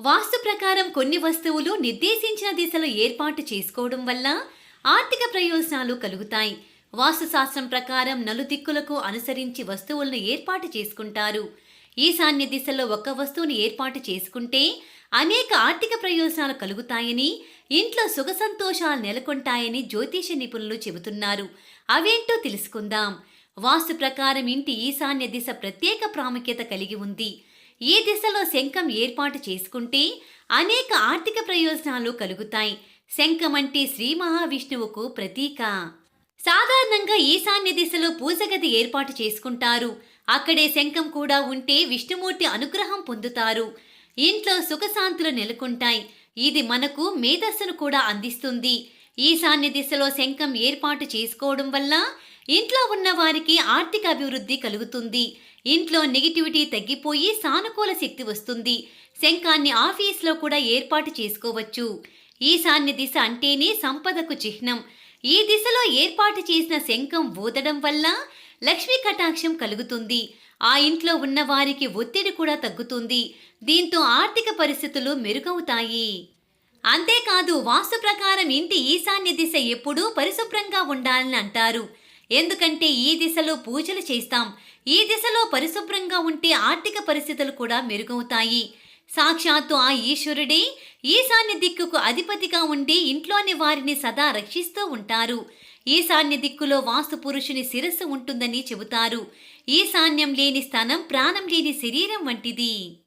వాస్తు ప్రకారం కొన్ని వస్తువులు నిర్దేశించిన దిశలో ఏర్పాటు చేసుకోవడం వల్ల ఆర్థిక ప్రయోజనాలు కలుగుతాయి. వాస్తుశాస్త్రం ప్రకారం నలుదిక్కులకు అనుసరించి వస్తువులను ఏర్పాటు చేసుకుంటారు. ఈశాన్య దిశలో ఒక వస్తువును ఏర్పాటు చేసుకుంటే అనేక ఆర్థిక ప్రయోజనాలు కలుగుతాయని ఇంట్లో సుఖ సంతోషాలు నెలకొంటాయని జ్యోతిష నిపుణులు చెబుతున్నారు. అవేంటో తెలుసుకుందాం. వాస్తు ప్రకారం ఇంటి ఈశాన్య దిశ ప్రత్యేక ప్రాముఖ్యత కలిగి ఉంది. ఈ దిశలో శంఖం ఏర్పాటు చేసుకుంటే అనేక ఆర్థిక ప్రయోజనాలు కలుగుతాయి. శంఖం అంటే శ్రీ మహావిష్ణువుకు ప్రతీక. సాధారణంగా ఈశాన్య దిశలో పూజగది ఏర్పాటు చేసుకుంటారు. అక్కడే శంఖం కూడా ఉంటే విష్ణుమూర్తి అనుగ్రహం పొందుతారు. ఇంట్లో సుఖశాంతులు నెలకొంటాయి. ఇది మనకు మేధస్సును కూడా అందిస్తుంది. ఈశాన్య దిశలో శంఖం ఏర్పాటు చేసుకోవడం వల్ల ఇంట్లో ఉన్న వారికి ఆర్థిక అభివృద్ధి కలుగుతుంది. ఇంట్లో నెగిటివిటీ తగ్గిపోయి సానుకూల శక్తి వస్తుంది. శంఖాన్ని ఆఫీస్లో కూడా ఏర్పాటు చేసుకోవచ్చు. ఈశాన్య దిశ అంటేనే సంపదకు చిహ్నం. ఈ దిశలో ఏర్పాటు చేసిన శంఖం ఊదడం వల్ల లక్ష్మీ కటాక్షం కలుగుతుంది. ఆ ఇంట్లో ఉన్న వారికి ఒత్తిడి కూడా తగ్గుతుంది. దీంతో ఆర్థిక పరిస్థితులు మెరుగవుతాయి. అంతేకాదు వాస్తు ప్రకారం ఇంటి ఈశాన్య దిశ ఎప్పుడూ పరిశుభ్రంగా ఉండాలని అంటారు. ఎందుకంటే ఈ దిశలో పూజలు చేస్తాం. ఈ దిశలో పరిశుభ్రంగా ఉంటే ఆర్థిక పరిస్థితులు కూడా మెరుగవుతాయి. సాక్షాత్తు ఆ ఈశ్వరుడే ఈశాన్య దిక్కుకు అధిపతిగా ఉండి ఇంట్లోని వారిని సదా రక్షిస్తూ ఉంటారు. ఈశాన్య దిక్కులో వాస్తు పురుషుని శిరస్సు ఉంటుందని చెబుతారు. ఈశాన్యం లేని స్థానం ప్రాణం లేని శరీరం వంటిది.